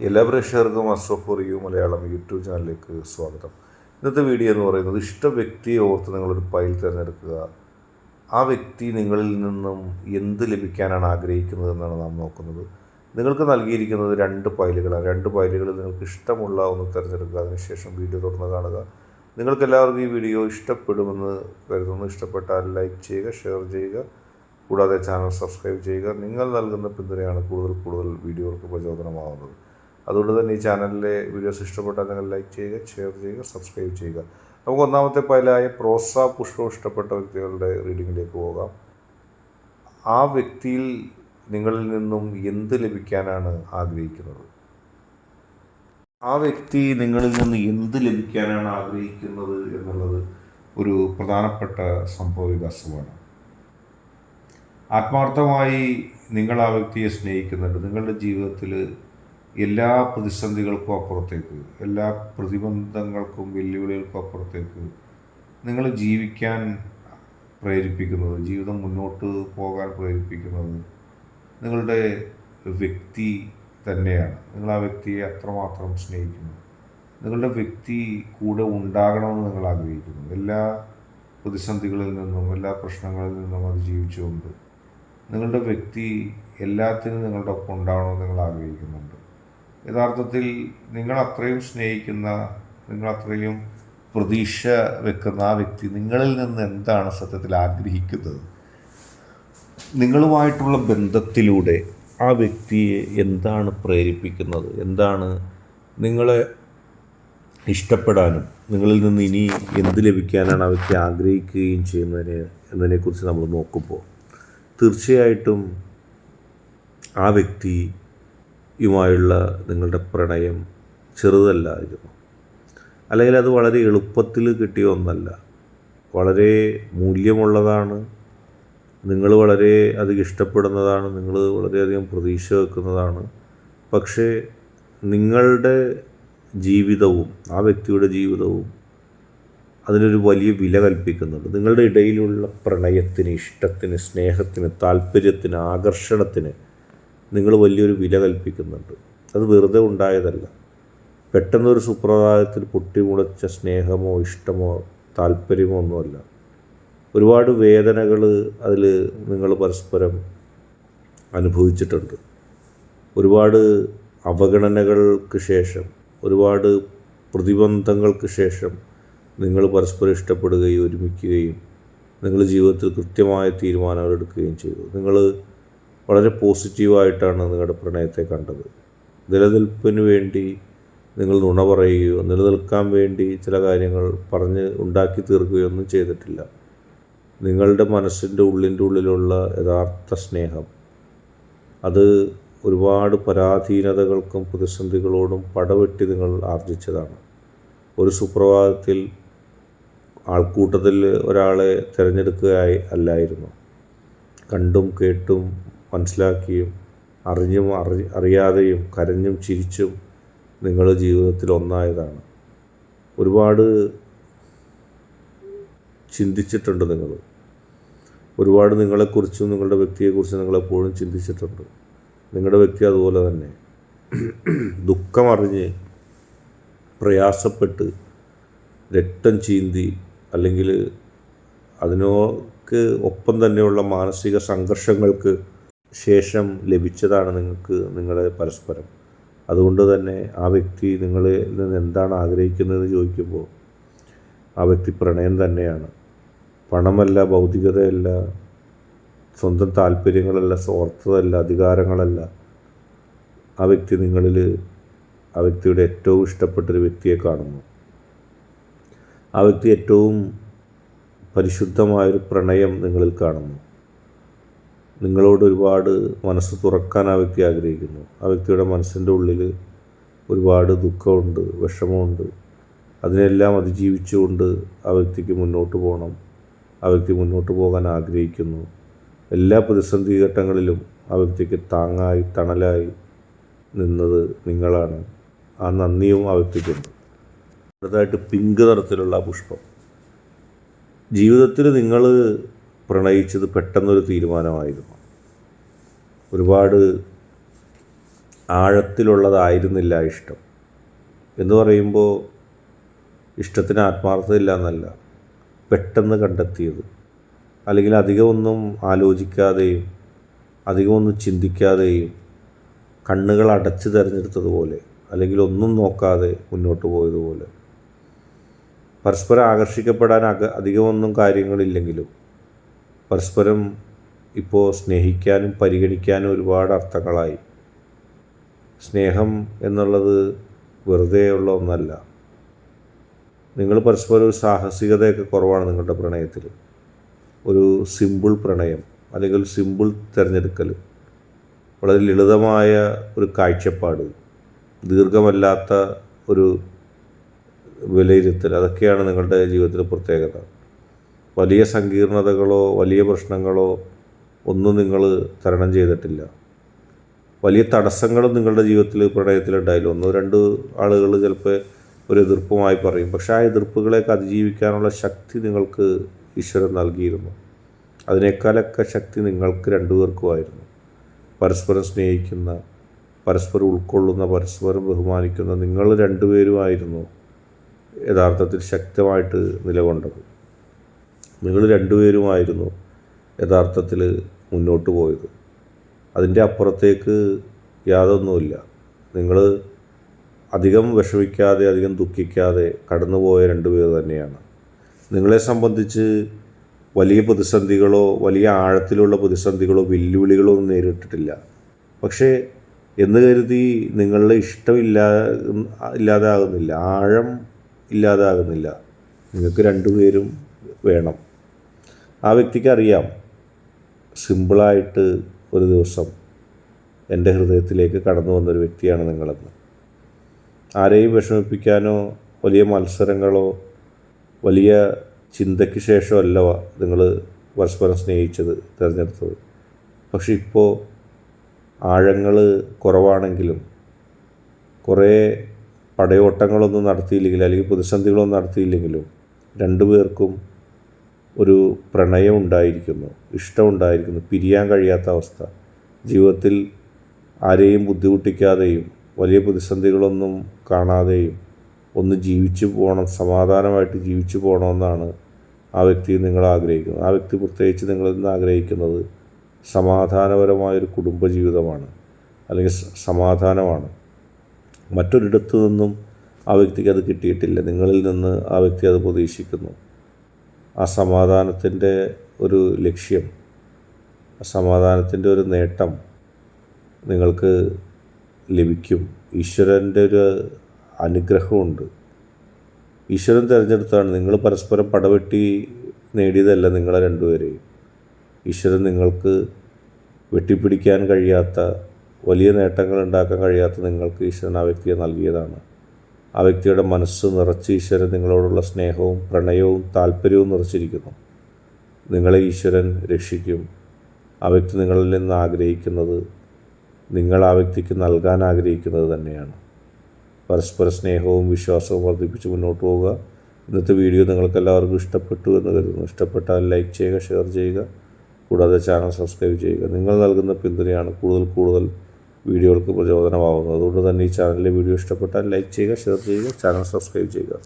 എല്ലാ പ്രേക്ഷകർക്കും അസോ ഫോർ യു മലയാളം യൂട്യൂബ് ചാനലിലേക്ക് സ്വാഗതം. ഇന്നത്തെ വീഡിയോ എന്ന് പറയുന്നത് ഇഷ്ട വ്യക്തിയെ ഓർത്ത് നിങ്ങളൊരു ഫയൽ തിരഞ്ഞെടുക്കുക. ആ വ്യക്തി നിങ്ങളിൽ നിന്നും എന്ത് ലഭിക്കാനാണ് ആഗ്രഹിക്കുന്നത് എന്നാണ് നാം നോക്കുന്നത്. നിങ്ങൾക്ക് നൽകിയിരിക്കുന്നത് രണ്ട് ഫയലുകളാണ് രണ്ട് ഫയലുകളിൽ നിങ്ങൾക്ക് ഇഷ്ടമുള്ള ഒന്ന് തിരഞ്ഞെടുക്കുക അതിനുശേഷം വീഡിയോ തുറന്ന് കാണുക. നിങ്ങൾക്ക് എല്ലാവർക്കും ഈ വീഡിയോ ഇഷ്ടപ്പെടുമെന്ന് കരുതുന്നു. ഇഷ്ടപ്പെട്ടാൽ ലൈക്ക് ചെയ്യുക ഷെയർ ചെയ്യുക. കൂടാതെ ചാനൽ സബ്സ്ക്രൈബ് ചെയ്യുക. നിങ്ങൾ നൽകുന്ന പിന്തുണയാണ് കൂടുതൽ കൂടുതൽ വീഡിയോകൾക്ക് പ്രചോദനമാവുന്നത് അതുകൊണ്ട് തന്നെ ഈ ചാനലിലെ വീഡിയോസ് ഇഷ്ടപ്പെട്ടാൽ നിങ്ങൾ ലൈക്ക് ചെയ്യുക ഷെയർ ചെയ്യുക സബ്സ്ക്രൈബ് ചെയ്യുക. നമുക്ക് ഒന്നാമത്തെ പൈലായ പ്രോസ പുഷ്പം ഇഷ്ടപ്പെട്ട വ്യക്തികളുടെ റീഡിങ്ങിലേക്ക് പോകാം. ആ വ്യക്തിയിൽ നിങ്ങളിൽ നിന്നും എന്ത് ലഭിക്കാനാണ് ആഗ്രഹിക്കുന്നത്? ആ വ്യക്തി നിങ്ങളിൽ നിന്ന് എന്ത് ലഭിക്കാനാണ് ആഗ്രഹിക്കുന്നത് എന്നുള്ളത് ഒരു പ്രധാനപ്പെട്ട സംഭവ വികാസമാണ്. ആത്മാർത്ഥമായി നിങ്ങൾ ആ വ്യക്തിയെ സ്നേഹിക്കുന്നുണ്ട്. നിങ്ങളുടെ ജീവിതത്തിൽ എല്ലാ പ്രതിസന്ധികൾക്കും അപ്പുറത്തേക്ക് എല്ലാ പ്രതിബന്ധങ്ങൾക്കും വെല്ലുവിളികൾക്കും അപ്പുറത്തേക്ക് നിങ്ങൾ ജീവിക്കാൻ പ്രേരിപ്പിക്കുന്നത് ജീവിതം മുന്നോട്ട് പോകാൻ പ്രേരിപ്പിക്കുന്നത് നിങ്ങളുടെ വ്യക്തി തന്നെയാണ്. നിങ്ങൾ ആ വ്യക്തിയെ അത്രമാത്രം സ്നേഹിക്കുന്നു. നിങ്ങളുടെ വ്യക്തി കൂടെ ഉണ്ടാകണമെന്ന് നിങ്ങൾ ആഗ്രഹിക്കുന്നു. എല്ലാ പ്രതിസന്ധികളിൽ നിന്നും എല്ലാ പ്രശ്നങ്ങളിൽ നിന്നും അത് ജീവിച്ചുകൊണ്ട് നിങ്ങളുടെ വ്യക്തി എല്ലാത്തിനും നിങ്ങളുടെ ഒപ്പം ഉണ്ടാവണമെന്ന് നിങ്ങൾ ആഗ്രഹിക്കുന്നുണ്ട്. യഥാർത്ഥത്തിൽ നിങ്ങളത്രയും സ്നേഹിക്കുന്ന നിങ്ങളത്രയും പ്രതീക്ഷ വെക്കുന്ന ആ വ്യക്തി നിങ്ങളിൽ നിന്ന് എന്താണ് സത്യത്തിൽ ആഗ്രഹിക്കുന്നത്? നിങ്ങളുമായിട്ടുള്ള ബന്ധത്തിലൂടെ ആ വ്യക്തിയെ എന്താണ് പ്രേരിപ്പിക്കുന്നത്? എന്താണ് നിങ്ങളെ ഇഷ്ടപ്പെടാനും നിങ്ങളിൽ നിന്ന് ഇനി എന്ത് ലഭിക്കാനാണ് ആ വ്യക്തി ആഗ്രഹിക്കുകയും ചെയ്യുന്നതിനെ എന്നതിനെക്കുറിച്ച് നമ്മൾ നോക്കുമ്പോൾ തീർച്ചയായിട്ടും ആ വ്യക്തിയുമായുള്ള നിങ്ങളുടെ പ്രണയം ചെറുതല്ലായിരുന്നു അല്ലെങ്കിൽ അത് വളരെ എളുപ്പത്തിൽ കിട്ടിയ ഒന്നല്ല. വളരെ മൂല്യമുള്ളതാണ്. നിങ്ങൾ വളരെ അധികം ഇഷ്ടപ്പെടുന്നതാണ്. നിങ്ങൾ വളരെയധികം പ്രതീക്ഷ വെക്കുന്നതാണ്. പക്ഷേ നിങ്ങളുടെ ജീവിതവും ആ വ്യക്തിയുടെ ജീവിതവും അതിനൊരു വലിയ വില കൽപ്പിക്കുന്നുണ്ട്. നിങ്ങളുടെ ഇടയിലുള്ള പ്രണയത്തിന് ഇഷ്ടത്തിന് സ്നേഹത്തിന് താല്പര്യത്തിന് ആകർഷണത്തിന് നിങ്ങൾ വലിയൊരു വില കൽപ്പിക്കുന്നുണ്ട്. അത് വെറുതെ ഉണ്ടായതല്ല. പെട്ടെന്നൊരു സുപ്രഭാതത്തിൽ പൊട്ടിമുളച്ച സ്നേഹമോ ഇഷ്ടമോ താല്പര്യമോ ഒന്നുമല്ല. ഒരുപാട് വേദനകൾ അതിൽ നിങ്ങൾ പരസ്പരം അനുഭവിച്ചിട്ടുണ്ട്. ഒരുപാട് അവഗണനകൾക്ക് ശേഷം ഒരുപാട് പ്രതിബന്ധങ്ങൾക്ക് ശേഷം നിങ്ങൾ പരസ്പരം ഇഷ്ടപ്പെടുകയും ഒരുമിക്കുകയും നിങ്ങൾ ജീവിതത്തിൽ കൃത്യമായ തീരുമാനങ്ങൾ എടുക്കുകയും ചെയ്തു. നിങ്ങൾ വളരെ പോസിറ്റീവായിട്ടാണ് നിങ്ങളുടെ പ്രണയത്തെ കണ്ടത്. നിലനിൽപ്പിന് വേണ്ടി നിങ്ങൾ നുണ പറയുകയോ നിലനിൽക്കാൻ വേണ്ടി ചില കാര്യങ്ങൾ പറഞ്ഞ് ഉണ്ടാക്കി തീർക്കുകയോ ഒന്നും ചെയ്തിട്ടില്ല. നിങ്ങളുടെ മനസ്സിന്റെ ഉള്ളിന്റെ ഉള്ളിലുള്ള യഥാർത്ഥ സ്നേഹം. അത് ഒരുപാട് പരാധീനതകൾക്കും പ്രതിസന്ധികളോടും പടവെട്ടി നിങ്ങൾ ആർജിച്ചതാണ്. ഒരു സുപ്രഭാതത്തിൽ ആൾക്കൂട്ടത്തിൽ ഒരാളെ തിരഞ്ഞെടുക്കുകയായി അല്ലായിരുന്നു. കണ്ടും കേട്ടും മനസ്സിലാക്കിയും അറിഞ്ഞും അറി അറിയാതെയും കരഞ്ഞും ചിരിച്ചും നിങ്ങൾ ജീവിതത്തിൽ ഒന്നായതാണ്. ഒരുപാട് ചിന്തിച്ചിട്ടുണ്ട് നിങ്ങൾ. ഒരുപാട് നിങ്ങളെക്കുറിച്ചും നിങ്ങളുടെ വ്യക്തിയെക്കുറിച്ചും നിങ്ങളെപ്പോഴും ചിന്തിച്ചിട്ടുണ്ട്. നിങ്ങളുടെ വ്യക്തി അതുപോലെ തന്നെ. ദുഃഖമറിഞ്ഞ് പ്രയാസപ്പെട്ട് രക്തം ചീന്തി അല്ലെങ്കിൽ അതിനോക്ക് ഒപ്പം തന്നെയുള്ള മാനസിക സംഘർഷങ്ങൾക്ക് ശേഷം ലഭിച്ചതാണ് നിങ്ങൾക്ക് നിങ്ങളെ പരസ്പരം. അതുകൊണ്ട് തന്നെ ആ വ്യക്തി നിങ്ങളിൽ നിന്ന് എന്താണ് ആഗ്രഹിക്കുന്നതെന്ന് ചോദിക്കുമ്പോൾ ആ വ്യക്തി പ്രണയം തന്നെയാണ്. പണമല്ല ഭൗതികതയല്ല സ്വന്തം താല്പര്യങ്ങളല്ല സ്വാർത്ഥതല്ല അധികാരങ്ങളല്ല. ആ വ്യക്തി നിങ്ങളിൽ ആ വ്യക്തിയുടെ ഏറ്റവും ഇഷ്ടപ്പെട്ടൊരു വ്യക്തിയെ കാണുന്നു. ആ വ്യക്തി ഏറ്റവും പരിശുദ്ധമായൊരു പ്രണയം നിങ്ങളിൽ കാണുന്നു. നിങ്ങളോട് ഒരുപാട് മനസ്സ് തുറക്കാൻ ആ വ്യക്തി ആഗ്രഹിക്കുന്നു. ആ വ്യക്തിയുടെ മനസ്സിന്റെ ഉള്ളിൽ ഒരുപാട് ദുഃഖമുണ്ട് വിഷമമുണ്ട്. അതിനെല്ലാം അതിജീവിച്ചുകൊണ്ട് ആ വ്യക്തിക്ക് മുന്നോട്ട് പോകണം. ആ വ്യക്തി മുന്നോട്ട് പോകാൻ ആഗ്രഹിക്കുന്നു. എല്ലാ പ്രതിസന്ധി ഘട്ടങ്ങളിലും ആ വ്യക്തിക്ക് താങ്ങായി തണലായി നിന്നത് നിങ്ങളാണ്. ആ നന്ദിയും ആ വ്യക്തിക്കുണ്ട് അടുത്തതായിട്ട് പിങ്ക് നിറത്തിലുള്ള പുഷ്പം. ജീവിതത്തിൽ നിങ്ങൾ പ്രണയിച്ചത് പെട്ടെന്നൊരു തീരുമാനമായിരുന്നു. ഒരുപാട് ആഴത്തിലുള്ളതായിരുന്നില്ല ഇഷ്ടം. എന്ന് പറയുമ്പോൾ ഇഷ്ടത്തിന് ആത്മാർത്ഥതയില്ല എന്നല്ല. പെട്ടെന്ന് കണ്ടെത്തിയത്. അല്ലെങ്കിൽ അധികമൊന്നും ആലോചിക്കാതെയും അധികമൊന്നും ചിന്തിക്കാതെയും കണ്ണുകൾ അടച്ച് തിരഞ്ഞെടുത്തതുപോലെ അല്ലെങ്കിൽ ഒന്നും നോക്കാതെ മുന്നോട്ട് പോയതുപോലെ. പരസ്പരം ആകർഷിക്കപ്പെടാൻ അക അധികമൊന്നും കാര്യങ്ങളില്ലെങ്കിലും പരസ്പരം ഇപ്പോൾ സ്നേഹിക്കാനും പരിഗണിക്കാനും ഒരുപാട് അർത്ഥങ്ങളായി. സ്നേഹം എന്നുള്ളത് വെറുതെ ഉള്ള ഒന്നല്ല. നിങ്ങൾ പരസ്പരം ഒരു സാഹസികതയൊക്കെ കുറവാണ് നിങ്ങളുടെ പ്രണയത്തിൽ. ഒരു സിമ്പിൾ പ്രണയം അല്ലെങ്കിൽ സിമ്പിൾ തിരഞ്ഞെടുക്കൽ. വളരെ ലളിതമായ ഒരു കാഴ്ചപ്പാട്. ദീർഘമല്ലാത്ത ഒരു വിലയിരുത്തൽ. അതൊക്കെയാണ് നിങ്ങളുടെ ജീവിതത്തിലെ പ്രത്യേകത. വലിയ സങ്കീർണതകളോ വലിയ പ്രശ്നങ്ങളോ ഒന്നും നിങ്ങൾ തരണം ചെയ്തിട്ടില്ല. വലിയ തടസ്സങ്ങളും നിങ്ങളുടെ ജീവിതത്തിൽ പ്രണയത്തിലുണ്ടായില്ല. ഒന്നോ രണ്ട് ആളുകൾ ചിലപ്പോൾ ഒരു എതിർപ്പുമായി പറയും. പക്ഷേ ആ എതിർപ്പുകളെയൊക്കെ അതിജീവിക്കാനുള്ള ശക്തി നിങ്ങൾക്ക് ഈശ്വരൻ നൽകിയിരുന്നു. അതിനേക്കാളൊക്കെ ശക്തി നിങ്ങൾക്ക് രണ്ടുപേർക്കുമായിരുന്നു പരസ്പരം സ്നേഹിക്കുന്ന പരസ്പരം ഉൾക്കൊള്ളുന്ന പരസ്പരം ബഹുമാനിക്കുന്ന നിങ്ങൾ രണ്ടുപേരുമായിരുന്നു യഥാർത്ഥത്തിൽ ശക്തമായിട്ട് നിലകൊണ്ടത്. നിങ്ങൾ രണ്ടുപേരുമായിരുന്നു യഥാർത്ഥത്തിൽ മുന്നോട്ട് പോയത്. അതിന്റെ അപ്പുറത്തേക്ക് യാതൊന്നുമില്ല. നിങ്ങൾ അധികം വിഷമിക്കാതെ അധികം ദുഃഖിക്കാതെ കടന്നുപോയ രണ്ടുപേർ തന്നെയാണ്. നിങ്ങളെ സംബന്ധിച്ച് വലിയ പ്രതിസന്ധികളോ വലിയ ആഴത്തിലുള്ള പ്രതിസന്ധികളോ വെല്ലുവിളികളോ ഒന്നും നേരിട്ടിട്ടില്ല. പക്ഷേ എന്ന് കരുതി നിങ്ങളുടെ ഇഷ്ടമില്ലാ ഇല്ലാതാകുന്നില്ല ആഴം ഇല്ലാതാകുന്നില്ല. നിങ്ങൾക്ക് രണ്ടുപേരും വേണം. ആ വ്യക്തിക്ക് അറിയാം. സിമ്പിളായിട്ട് ഒരു ദിവസം എന്റെ ഹൃദയത്തിലേക്ക് കടന്നു വന്നൊരു വ്യക്തിയാണ് നിങ്ങളെന്ന്. ആരെയും വിഷമിപ്പിക്കാനോ വലിയ മത്സരങ്ങളോ വലിയ ചിന്തയ്ക്ക് ശേഷമല്ല നിങ്ങൾ പരസ്പരം സ്നേഹിച്ചത് തിരഞ്ഞെടുത്തത്. പക്ഷെ ഇപ്പോൾ ആഴങ്ങൾ കുറവാണെങ്കിലും കുറേ പടയോട്ടങ്ങളൊന്നും നടത്തിയില്ലെങ്കിലും അല്ലെങ്കിൽ പ്രതിസന്ധികളൊന്നും നടത്തിയില്ലെങ്കിലും രണ്ടുപേർക്കും ഒരു പ്രണയം ഉണ്ടായിരിക്കുന്നു ഇഷ്ടമുണ്ടായിരിക്കുന്നു പിരിയാൻ കഴിയാത്ത അവസ്ഥ. ജീവിതത്തിൽ ആരെയും ബുദ്ധിമുട്ടിക്കാതെയും വലിയ പ്രതിസന്ധികളൊന്നും കാണാതെയും ഒന്ന് ജീവിച്ചു പോകണം സമാധാനമായിട്ട് ജീവിച്ചു പോകണമെന്നാണ് ആ വ്യക്തി നിങ്ങൾ ആഗ്രഹിക്കുന്നത്. ആ വ്യക്തി പ്രത്യേകിച്ച് നിങ്ങളിൽ നിന്ന് ആഗ്രഹിക്കുന്നത് സമാധാനപരമായൊരു കുടുംബജീവിതമാണ് അല്ലെങ്കിൽ സമാധാനമാണ്. മറ്റൊരിടത്തു നിന്നും ആ വ്യക്തിക്ക് അത് കിട്ടിയിട്ടില്ല. നിങ്ങളിൽ നിന്ന് ആ വ്യക്തി അത് പ്രതീക്ഷിക്കുന്നു. ആ സമാധാനത്തിന്റെ ഒരു ലക്ഷ്യം സമാധാനത്തിന്റെ ഒരു നേട്ടം നിങ്ങൾക്ക് ലഭിക്കും. ഈശ്വരന്റെ ഒരു അനുഗ്രഹമുണ്ട്. ഈശ്വരൻ തിരഞ്ഞെടുത്താണ് നിങ്ങൾ പരസ്പരം പടവെട്ടി നേടിയതല്ല നിങ്ങളെ രണ്ടുപേരെയും. ഈശ്വരൻ നിങ്ങൾക്ക് വെട്ടിപ്പിടിക്കാൻ കഴിയാത്ത വലിയ നേട്ടങ്ങൾ ഉണ്ടാക്കാൻ കഴിയാത്ത നിങ്ങൾക്ക് ഈശ്വരൻ ആ വ്യക്തിയെ നൽകിയതാണ്. ആ വ്യക്തിയുടെ മനസ്സ് നിറച്ച് ഈശ്വരൻ നിങ്ങളോടുള്ള സ്നേഹവും പ്രണയവും താല്പര്യവും നിറച്ചിരിക്കുന്നു. നിങ്ങളെ ഈശ്വരൻ രക്ഷിക്കും. ആ വ്യക്തി നിങ്ങളിൽ നിന്ന് ആഗ്രഹിക്കുന്നത് നിങ്ങൾ ആ വ്യക്തിക്ക് നൽകാൻ ആഗ്രഹിക്കുന്നത് തന്നെയാണ്. പരസ്പര സ്നേഹവും വിശ്വാസവും വർദ്ധിപ്പിച്ച് മുന്നോട്ട് പോവുക. ഇന്നത്തെ വീഡിയോ നിങ്ങൾക്ക് എല്ലാവർക്കും ഇഷ്ടപ്പെട്ടു എന്ന് കരുതുന്നു. ഇഷ്ടപ്പെട്ടാൽ ലൈക്ക് ചെയ്യുക ഷെയർ ചെയ്യുക. കൂടാതെ ചാനൽ സബ്സ്ക്രൈബ് ചെയ്യുക. നിങ്ങൾ നൽകുന്ന പിന്തുണയാണ് കൂടുതൽ കൂടുതൽ വീഡിയോകൾക്ക് പ്രചോദനമാകുന്നു അതുകൊണ്ട് തന്നെ ഈ ചാനലിലെ വീഡിയോ ഇഷ്ടപ്പെട്ടാൽ ലൈക്ക് ചെയ്യുക ഷെയർ ചെയ്യുക ചാനൽ സബ്സ്ക്രൈബ് ചെയ്യുക.